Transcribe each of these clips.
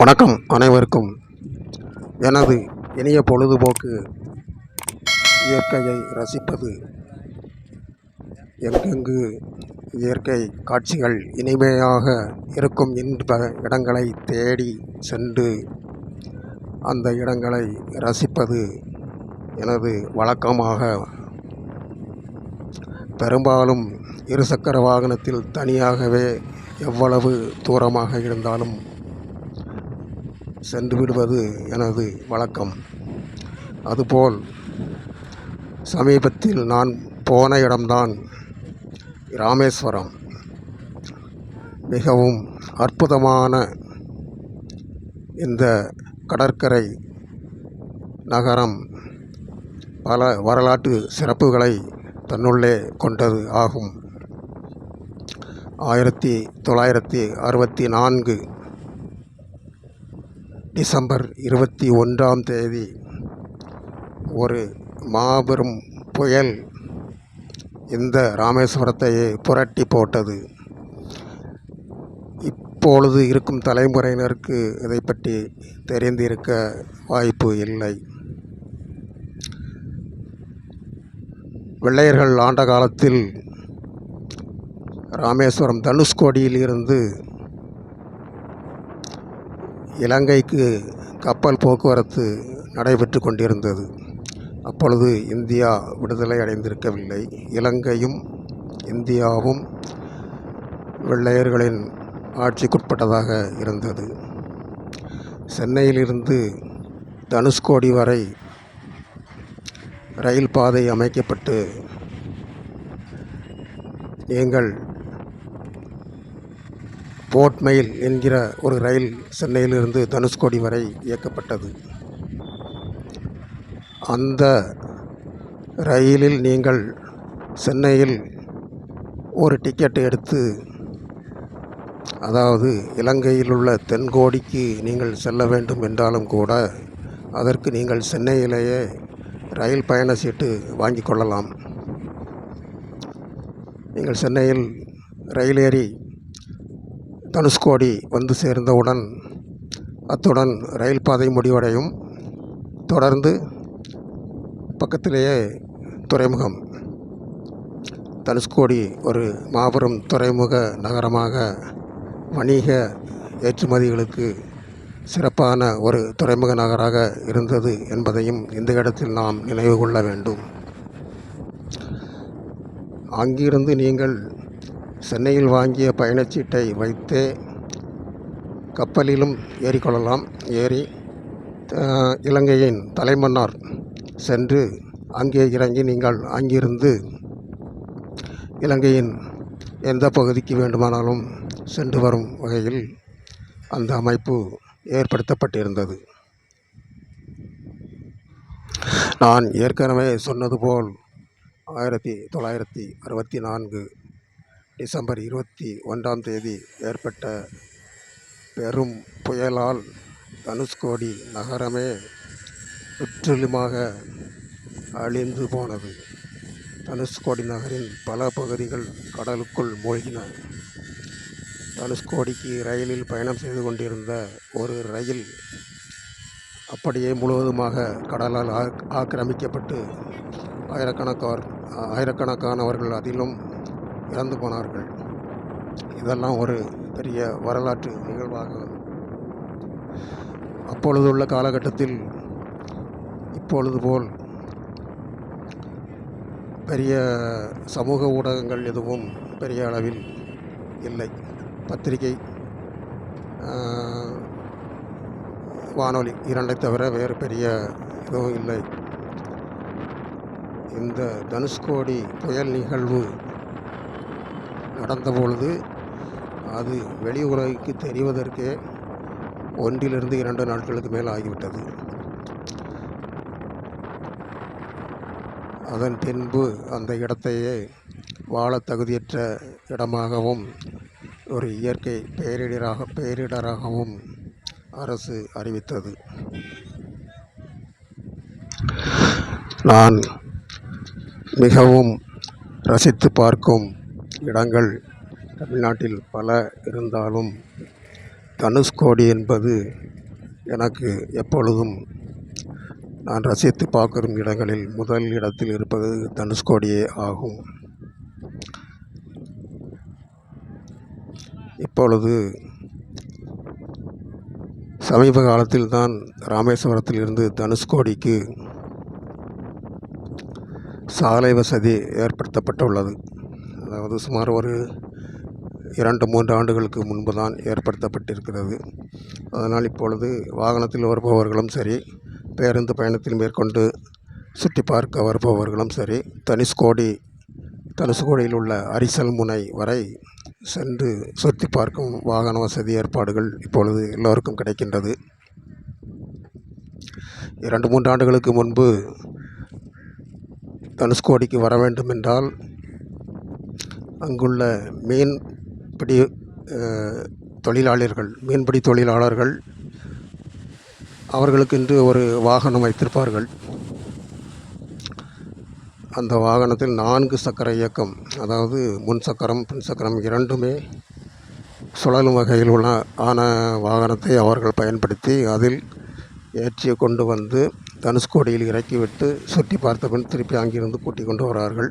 வணக்கம் அனைவருக்கும். எனது இனிய பொழுதுபோக்கு இயற்கையை ரசிப்பது. எங்கெங்கு இயற்கை காட்சிகள் இனிமையாக இருக்கும் இன்ப இடங்களை தேடி சென்று அந்த இடங்களை ரசிப்பது எனது வழக்கமாக. பெரும்பாலும் இருசக்கர வாகனத்தில் தனியாகவே எவ்வளவு தூரமாக இருந்தாலும் சென்றுவிடுவது எனது வழக்கம். அதுபோல் சமீபத்தில் நான் போன இடம்தான் ராமேஸ்வரம். மிகவும் அற்புதமான இந்த கடற்கரை நகரம் பல வரலாற்று சிறப்புகளை தன்னுள்ளே கொண்டது ஆகும். ஆயிரத்தி தொள்ளாயிரத்தி அறுபத்தி நான்கு டிசம்பர் இருபத்தி ஒன்றாம் தேதி ஒரு மாபெரும் புயல் இந்த ராமேஸ்வரத்தையே புரட்டி போட்டது. இப்பொழுது இருக்கும் தலைமுறையினருக்கு இதை பற்றி தெரிந்திருக்க வாய்ப்பு இல்லை. வெள்ளையர்கள் ஆண்ட காலத்தில் ராமேஸ்வரம் தனுஷ்கோடியில் இருந்து இலங்கைக்கு கப்பல் போக்குவரத்து நடைபெற்று கொண்டிருந்தது. அப்பொழுது இந்தியா விடுதலை அடைந்திருக்கவில்லை. இலங்கையும் இந்தியாவும் வெள்ளையர்களின் ஆட்சிக்குட்பட்டதாக இருந்தது. சென்னையிலிருந்து தனுஷ்கோடி வரை ரயில் பாதை அமைக்கப்பட்டு நீங்கள் போட் மெயில் என்கிற ஒரு ரயில் சென்னையிலிருந்து தனுஷ்கோடி வரை இயக்கப்பட்டது. அந்த ரயிலில் நீங்கள் சென்னையில் ஒரு டிக்கெட் எடுத்து அதாவது இலங்கையில் உள்ள தென்கோடிக்கு நீங்கள் செல்ல வேண்டும் என்றாலும் கூட அதற்கு நீங்கள் சென்னையிலேயே ரயில் பயண சீட்டு வாங்கி கொள்ளலாம். நீங்கள் சென்னையில் ரயில் ஏறி தனுஷ்கோடி வந்து சேர்ந்தவுடன் அத்துடன் ரயில் பாதை முடிவடையும். தொடர்ந்து பக்கத்திலேயே துறைமுகம். தனுஷ்கோடி ஒரு மாபெரும் துறைமுக நகரமாக வணிக ஏற்றுமதிகளுக்கு சிறப்பான ஒரு துறைமுக நகராக இருந்தது என்பதையும் இந்த இடத்தில் நாம் நினைவு கொள்ள வேண்டும். அங்கிருந்து நீங்கள் சென்னையில் வாங்கிய பயணச்சீட்டை வைத்தே கப்பலிலும் ஏறிக்கொள்ளலாம். ஏறி இலங்கையின் தலைமன்னார் சென்று அங்கே இறங்கி நீங்கள் அங்கிருந்து இலங்கையின் எந்த பகுதிக்கு வேண்டுமானாலும் சென்று வரும் வகையில் அந்த அமைப்பு ஏற்படுத்தப்பட்டிருந்தது. நான் ஏற்கனவே சொன்னது போல் ஆயிரத்தி தொள்ளாயிரத்தி அறுபத்தி நான்கு டிசம்பர் இருபத்தி ஒன்றாம் தேதி ஏற்பட்ட பெரும் புயலால் தனுஷ்கோடி நகரமே முற்றிலுமாக அழிந்து போனது. தனுஷ்கோடி நகரின் பல பகுதிகள் கடலுக்குள் மூழ்கின. தனுஷ்கோடிக்கு ரயிலில் பயணம் செய்து கொண்டிருந்த ஒரு ரயில் அப்படியே முழுவதுமாக கடலால் ஆக்- ஆக்கிரமிக்கப்பட்டு ஆயிரக்கணக்கார் ஆயிரக்கணக்கானவர்கள் அதிலும் இறந்து போனார்கள். இதெல்லாம் ஒரு பெரிய வரலாற்று நிகழ்வாக அப்பொழுது உள்ள காலகட்டத்தில் இப்பொழுது போல் பெரிய சமூக ஊடகங்கள் எதுவும் பெரிய அளவில் இல்லை. பத்திரிகை வானொலி இரண்டை தவிர வேறு பெரிய எதுவும் இல்லை. இந்த தனுஷ்கோடி புயல் நிகழ்வு நடந்தபொழுது அது வெளி உலகிற்கு தெரிவதற்கே ஒன்றிலிருந்து இரண்டு நாட்களுக்கு மேல் ஆகிவிட்டது. அதன் பின்பு அந்த இடத்தையே வாழ தகுதியற்ற இடமாகவும் ஒரு இயற்கை பேரிடராக பேரிடராகவும் அரசு அறிவித்தது. நான் மிகவும் ரசித்து பார்க்கும் இடங்கள் தமிழ்நாட்டில் பல இருந்தாலும் தனுஷ்கோடி என்பது எனக்கு எப்பொழுதும் நான் ரசித்து பார்க்கும் இடங்களில் முதல் இடத்தில் இருப்பது தனுஷ்கோடியே ஆகும். இப்பொழுது சமீப காலத்தில் தான் ராமேஸ்வரத்தில் இருந்து தனுஷ்கோடிக்கு சாலை வசதி ஏற்படுத்தப்பட்டுள்ளது. அதாவது சுமார் ஒரு இரண்டு மூன்று ஆண்டுகளுக்கு முன்பு தான் ஏற்படுத்தப்பட்டிருக்கிறது. அதனால் இப்பொழுது வாகனத்தில் வருபவர்களும் சரி பேருந்து பயணத்தில் மேற்கொண்டு சுற்றி பார்க்க வருபவர்களும் சரி தனுஷ்கோடி தனுஷ்கோடியில் உள்ள அரிசல் முனை வரை சென்று சுற்றி பார்க்கும் வாகன வசதி ஏற்பாடுகள் இப்பொழுது எல்லோருக்கும் கிடைக்கின்றது. இரண்டு மூன்று ஆண்டுகளுக்கு முன்பு தனுஷ்கோடிக்கு வர வேண்டும் என்றால் அங்குள்ள மீன்பிடி தொழிலாளர்கள் மீன்பிடி தொழிலாளர்கள் அவர்களுக்கென்று ஒரு வாகனம் வைத்திருப்பார்கள். அந்த வாகனத்தில் நான்கு சக்கர இயக்கம் அதாவது முன் சக்கரம் பின் சக்கரம் இரண்டுமே சுழலும் வகையில் உள்ள ஆன வாகனத்தை அவர்கள் பயன்படுத்தி அதில் ஏற்றி கொண்டு வந்து தனுஷ்கோடியில் இறக்கிவிட்டு சுற்றி பார்த்த பின் திருப்பி அங்கிருந்து கூட்டிக் கொண்டு வரார்கள்.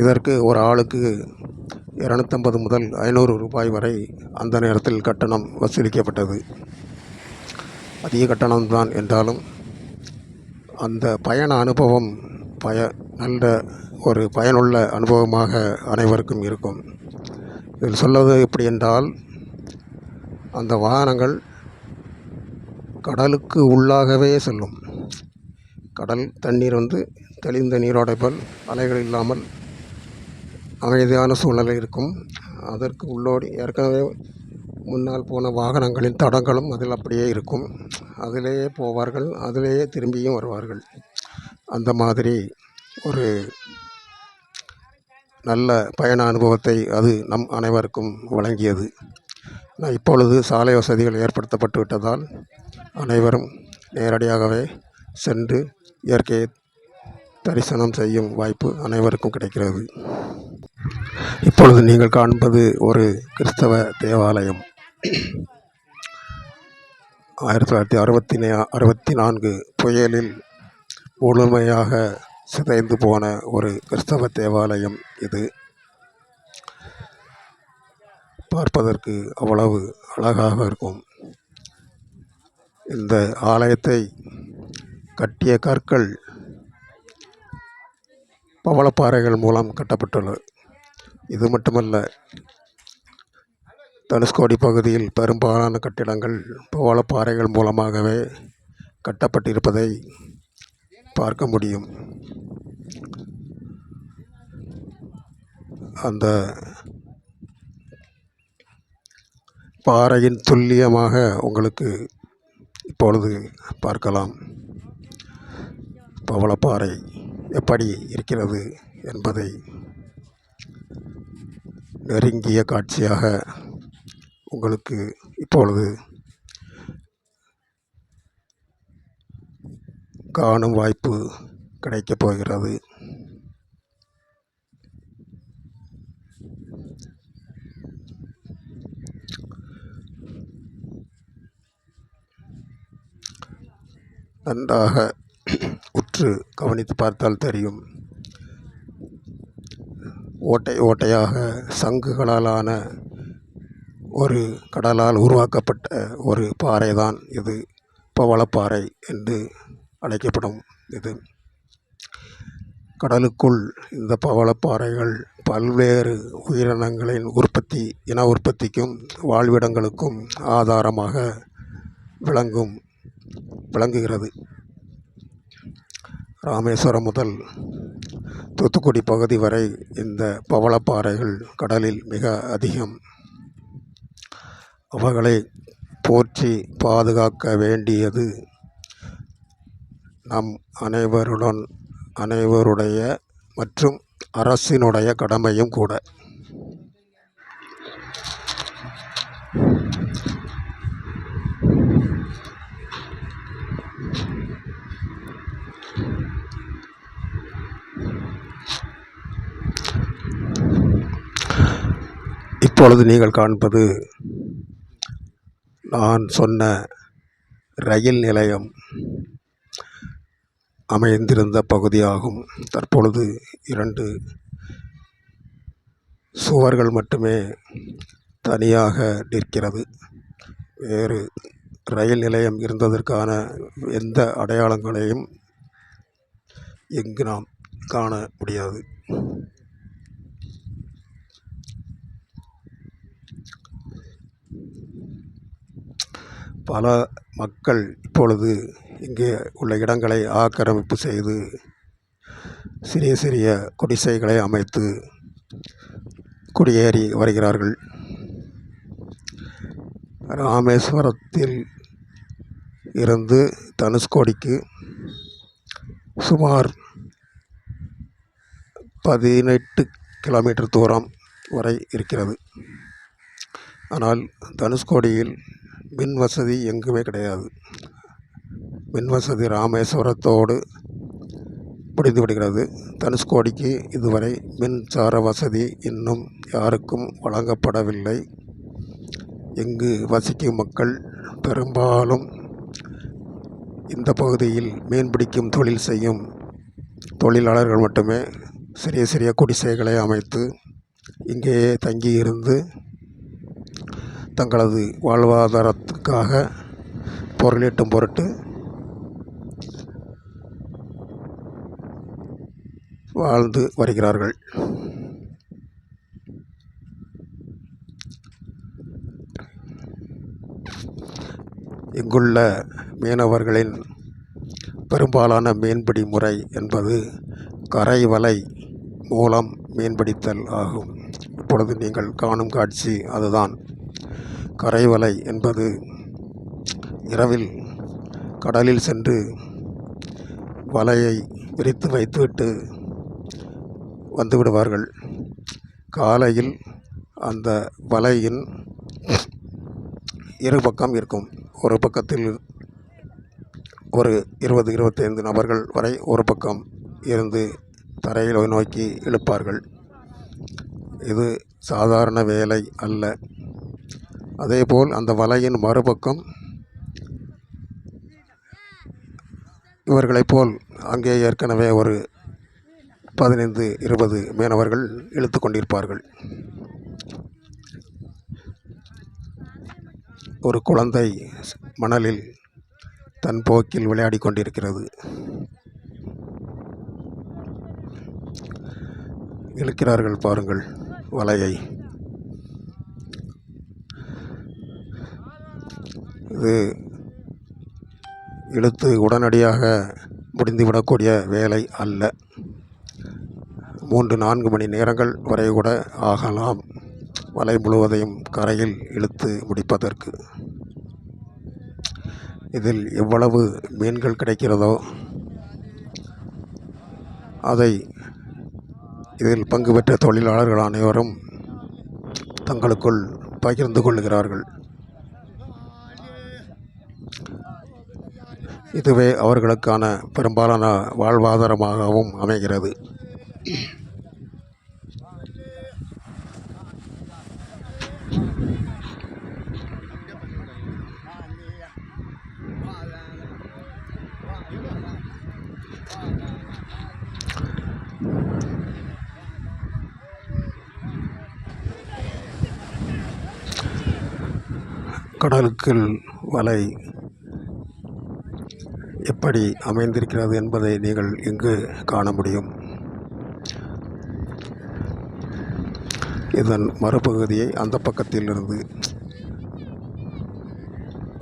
இதற்கு ஒரு ஆளுக்கு இரநூத்தம்பது முதல் ஐநூறு ரூபாய் வரை அந்த நேரத்தில் கட்டணம் வசூலிக்கப்பட்டது. அதிக கட்டணம்தான் என்றாலும் அந்த பயண அனுபவம் பய நல்ல ஒரு பயனுள்ள அனுபவமாக அனைவருக்கும் இருக்கும். இதில் சொல்வது எப்படி என்றால் அந்த வாகனங்கள் கடலுக்கு உள்ளாகவே செல்லும். கடல் தண்ணீர் வந்து தெளிந்த நீரோடைபல் அலைகள் இல்லாமல் அமைதியான சூழ்நிலை இருக்கும். அதற்கு உள்ளோடி ஏற்கனவே முன்னால் போன வாகனங்களின் தடங்களும் அதில் அப்படியே இருக்கும். அதிலேயே போவார்கள் அதிலேயே திரும்பியும் வருவார்கள். அந்த மாதிரி ஒரு நல்ல பயண அனுபவத்தை அது நம் அனைவருக்கும் வழங்கியது. நான் இப்பொழுது சாலை வசதிகள் ஏற்படுத்தப்பட்டு விட்டதால் அனைவரும் நேரடியாகவே சென்று இயற்கையை தரிசனம் செய்யும் வாய்ப்பு அனைவருக்கும் கிடைக்கிறது. இப்பொழுது நீங்கள் காண்பது ஒரு கிறிஸ்தவ தேவாலயம். ஆயிரத்தி தொள்ளாயிரத்தி அறுபத்தி அறுபத்தி நான்கு புயலில் முழுமையாக சிதைந்து போன ஒரு கிறிஸ்தவ தேவாலயம் இது. பார்ப்பதற்கு அவ்வளவு அழகாக இருக்கும். இந்த ஆலயத்தை கட்டிய கற்கள் பவளப்பாறைகள் மூலம் கட்டப்பட்டுள்ளது. இது மட்டுமல்ல தனுஷ்கோடி பகுதியில் பெரும்பாலான கட்டிடங்கள் பவளப்பாறைகள் மூலமாகவே கட்டப்பட்டிருப்பதை பார்க்க முடியும். அந்த பாறையின் துல்லியமாக உங்களுக்கு இப்பொழுது பார்க்கலாம். பவளப்பாறை எப்படி இருக்கிறது என்பதை நெருங்கிய காட்சியாக உங்களுக்கு இப்பொழுது காணும் வாய்ப்பு கிடைக்கப் போகிறது. நன்றாக உற்று கவனித்து பார்த்தால் தெரியும். ஓட்டை ஓட்டையாக சங்குகளாலான ஒரு கடலால் உருவாக்கப்பட்ட ஒரு பாறை தான் இது பவளப்பாறை என்று அழைக்கப்படும் இது. கடலுக்குள் இந்த பவளப்பாறைகள் பல்வேறு உயிரினங்களின் உற்பத்தி இன உற்பத்திக்கும் வாழ்விடங்களுக்கும் ஆதாரமாக விளங்கும் விளங்குகிறது. ராமேஸ்வரம் முதல் தூத்துக்குடி பகுதி வரை இந்த பவளப்பாறைகள் கடலில் மிக அதிகம். அவைகளை போற்றி பாதுகாக்க வேண்டியது நம் அனைவருடன் அனைவருடைய மற்றும் அரசினுடைய கடமையும் கூட. இப்பொழுது நீங்கள் காண்பது நான் சொன்ன ரயில் நிலையம் அமைந்திருந்த பகுதியாகும். தற்பொழுது இரண்டு சுவர்கள் மட்டுமே தனியாக நிற்கிறது. வேறு ரயில் நிலையம் இருந்ததற்கான எந்த அடையாளங்களையும் இங்கு நாம் காண முடியாது. பல மக்கள் இப்பொழுது இங்கே உள்ள இடங்களை ஆக்கிரமிப்பு செய்து சிறிய சிறிய குடிசைகளை அமைத்து குடியேறி வருகிறார்கள். ராமேஸ்வரத்தில் இருந்து தனுஷ்கோடிக்கு சுமார் பதினெட்டு கிலோமீட்டர் தூரம் வரை இருக்கிறது. ஆனால் தனுஷ்கோடியில் மின் வசதி எங்குமே கிடையாது. மின் வசதி ராமேஸ்வரத்தோடு முடிந்து விடுகிறது. தனுஷ்கோடிக்கு இதுவரை மின்சார வசதி இன்னும் யாருக்கும் வழங்கப்படவில்லை. இங்கு வசிக்கும் மக்கள் பெரும்பாலும் இந்த பகுதியில் மீன்பிடிக்கும் தொழில் செய்யும் தொழிலாளர்கள் மட்டுமே சிறிய சிறிய குடிசைகளை அமைத்து இங்கேயே தங்கியிருந்து தங்களது வாழ்வாதாரத்துக்காக பொருளீட்டும் பொருட்டு வாழ்ந்து வருகிறார்கள். இங்குள்ள மீனவர்களின் பெரும்பாலான மீன்பிடி முறை என்பது கரை வலை மூலம் மீன்பிடித்தல் ஆகும். இப்பொழுது நீங்கள் காணும் காட்சி அதுதான். கரை வலை என்பது இரவில் கடலில் சென்று வலையை விரித்து வைத்துவிட்டு வந்து விடுவார்கள். காலையில் அந்த வலையின் இரு பக்கம் இருக்கும். ஒரு பக்கத்தில் ஒரு இருபது இருபத்தைந்து நபர்கள் வரை ஒரு பக்கம் இருந்து தரையில் நோக்கி இழுப்பார்கள். இது சாதாரண வேலை அல்ல. அதேபோல் அந்த வலையின் மறுபக்கம் இவர்களைப் போல் அங்கே ஏற்கனவே ஒரு பதினைந்து இருபது மீனவர்கள் இழுத்து கொண்டிருப்பார்கள். ஒரு குழந்தை மணலில் தன் போக்கில் விளையாடி கொண்டிருக்கிறது. இழுக்கிறார்கள் பாருங்கள் வலையை. இது இழுத்து உடனடியாக முடிந்துவிடக்கூடிய வேலை அல்ல. மூன்று நான்கு மணி நேரங்கள் வரை கூட ஆகலாம். வலை முழுவதையும் கரையில் இழுத்து முடிப்பதற்கு. இதில் எவ்வளவு மீன்கள் கிடைக்கிறதோ அதை இதில் பங்கு பெற்ற தொழிலாளர்கள் அனைவரும் தங்களுக்குள் பகிர்ந்து கொள்கிறார்கள் இதுவே அவர்களுக்கான பெரும்பாலான வாழ்வாதாரமாகவும் அமைகிறது. கடலுக்குள் வலை எப்படி அமைந்திருக்கிறது என்பதை நீங்கள் இங்கு காண முடியும். இதன் மறுபகுதியை அந்த பக்கத்தில் இருந்து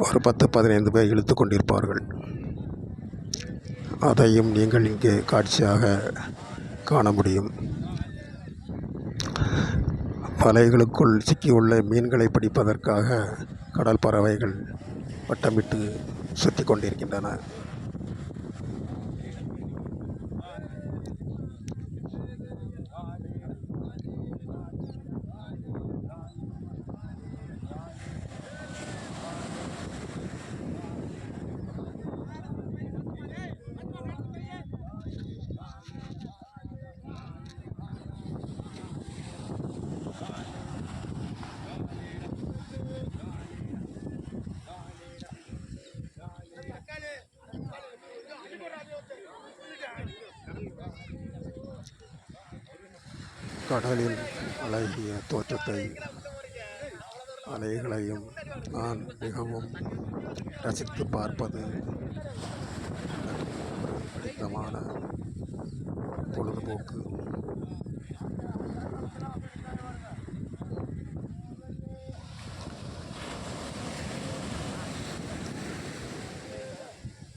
ஒரு பத்து பதினைந்து பேர் இழுத்து கொண்டிருப்பார்கள். அதையும் நீங்கள் இங்கே காட்சியாக காண முடியும். வலைகளுக்குள் சிக்கியுள்ள மீன்களை பிடிப்பதற்காக கடல் பறவைகள் வட்டமிட்டு சுற்றி கொண்டிருக்கின்றன. கடலில் அழகிய தோற்றத்தை அலைகளையும் நான் மிகவும் ரசித்து பார்ப்பது ஒரு பிடித்தமான பொழுதுபோக்கு.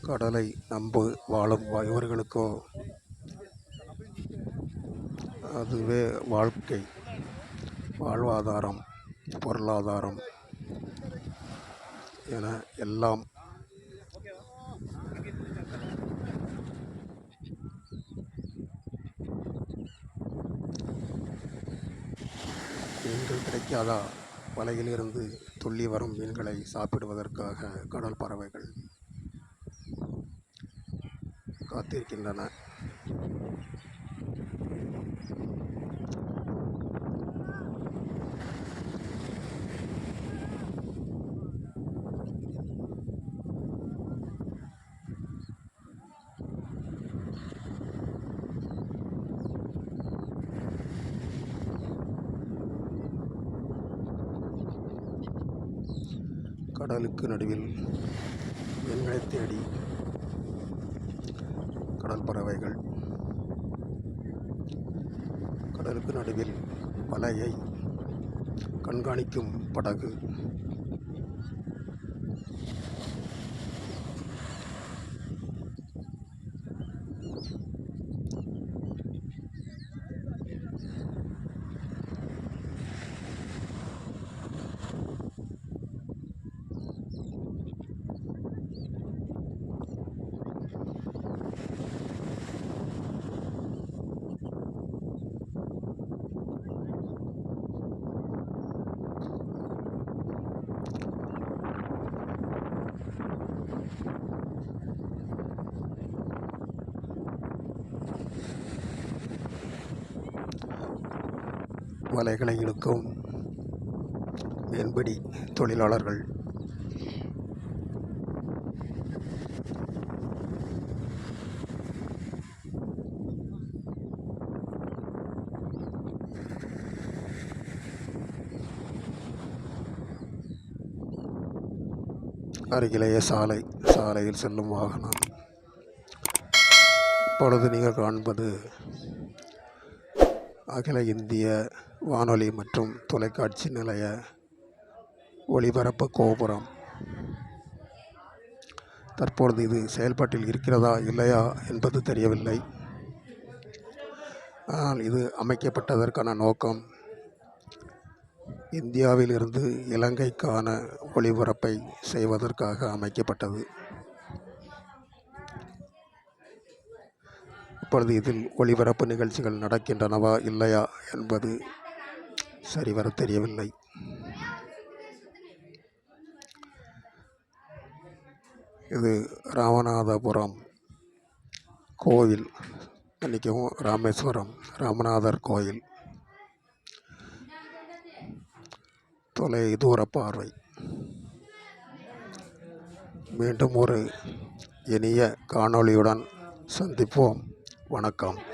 கடலை நம்பு வாழும் இவர்களுக்கோ அதுவே வாழ்க்கை வாழ்வாதாரம் பொருளாதாரம் என எல்லாம். மீன்கள் கிடைக்காதா? வலையிலிருந்து துள்ளி வரும் மீன்களை சாப்பிடுவதற்காக கடல் பறவைகள் காத்திருக்கின்றன. கடலுக்கு நடுவில் மீன்களை தேடி கடல் பறவைகள். கடலுக்கு நடுவில் வலையை கண்காணிக்கும் படகு. வலைகளை இழுக்கும். மீன்பிடி தொழிலாளர்கள். அருகிலேயே சாலை சாலையில் செல்லும் வாகனம். இப்பொழுது நீங்கள் காண்பது அகில இந்திய வானொலி மற்றும் தொலைக்காட்சி நிலைய ஒளிபரப்பு கோபுரம். தற்பொழுது இது செயல்பாட்டில் இருக்கிறதா இல்லையா என்பது தெரியவில்லை. ஆனால் இது அமைக்கப்பட்டதற்கான நோக்கம் இந்தியாவில் இருந்து இலங்கைக்கான ஒளிபரப்பை செய்வதற்காக அமைக்கப்பட்டது. இப்பொழுது இதில் ஒளிபரப்பு நிகழ்ச்சிகள் நடக்கின்றனவா இல்லையா என்பது சரிவர தெரியவில்லை. இது ராமநாதபுரம் கோவில் மன்னிக்கவும் ராமேஸ்வரம் ராமநாதர் கோயில். தொலை தூர பார்வை. மீண்டும் ஒரு இனிய காணொளியுடன் சந்திப்போம். வணக்கம்.